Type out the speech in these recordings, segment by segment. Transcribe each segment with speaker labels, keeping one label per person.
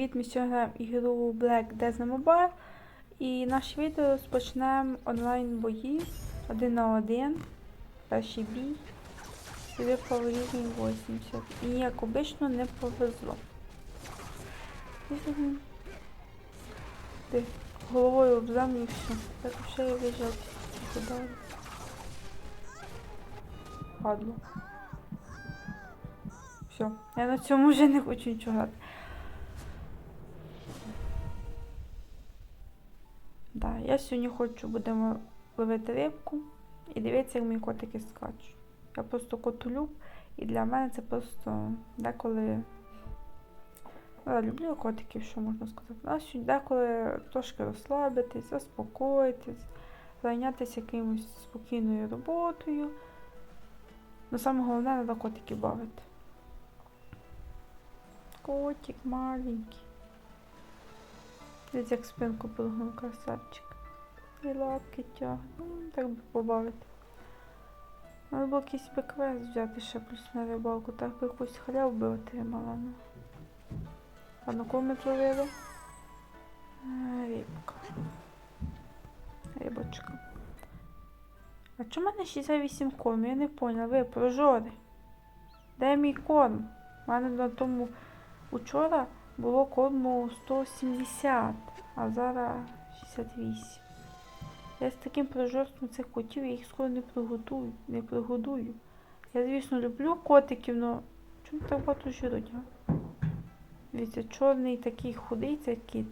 Speaker 1: Сьогодні граємо ігру Black Desert Mobile. І наше відео розпочнемо онлайн бої один на один. Перший бій. І випав рівень 80. І як обично не повезло. Ти головою об землю і все. Так ще я туди. Падло. Все. Я на цьому вже не хочу нічого грати. Да, я сьогодні хочу, будемо ловити рибку і дивитися, як мої котики скачуть. Я просто котолюб, і для мене це просто деколи. Ну, Я люблю котиків, що можна сказати. А сьогодні деколи трошки розслабитись, заспокоїтись, зайнятися якимось спокійною роботою. Ну саме головне треба котиків бавити. Котик маленький. Десь як спинку подогнув красавчик. І лапки тягне. Ну, так би побавити. Треба було якийсь би квест взяти ще плюс на рибалку, так би якусь халяву би отримала. Ну. А на кого ми зловили? Е, Рибка. Рибочка. А чому в мене 68 кормів? Я не поняла. Ви прожори. Де мій корм? У мене на тому учора було корму 170, а зараз 68. Я з таким прожорством цих котів, я їх скоро не приготую, не пригодую. Я, звісно, люблю котиків, але чому так багато жируть, а? Дивіться, чорний такий худий цей кіт.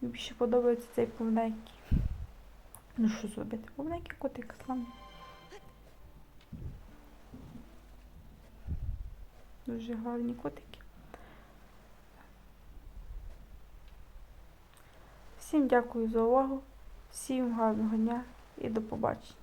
Speaker 1: Мені більше подобається цей повненький. Ну що зробити? Повненький котик славний. Дуже гарні котики. Всім дякую за увагу, всім гарного дня і до побачення.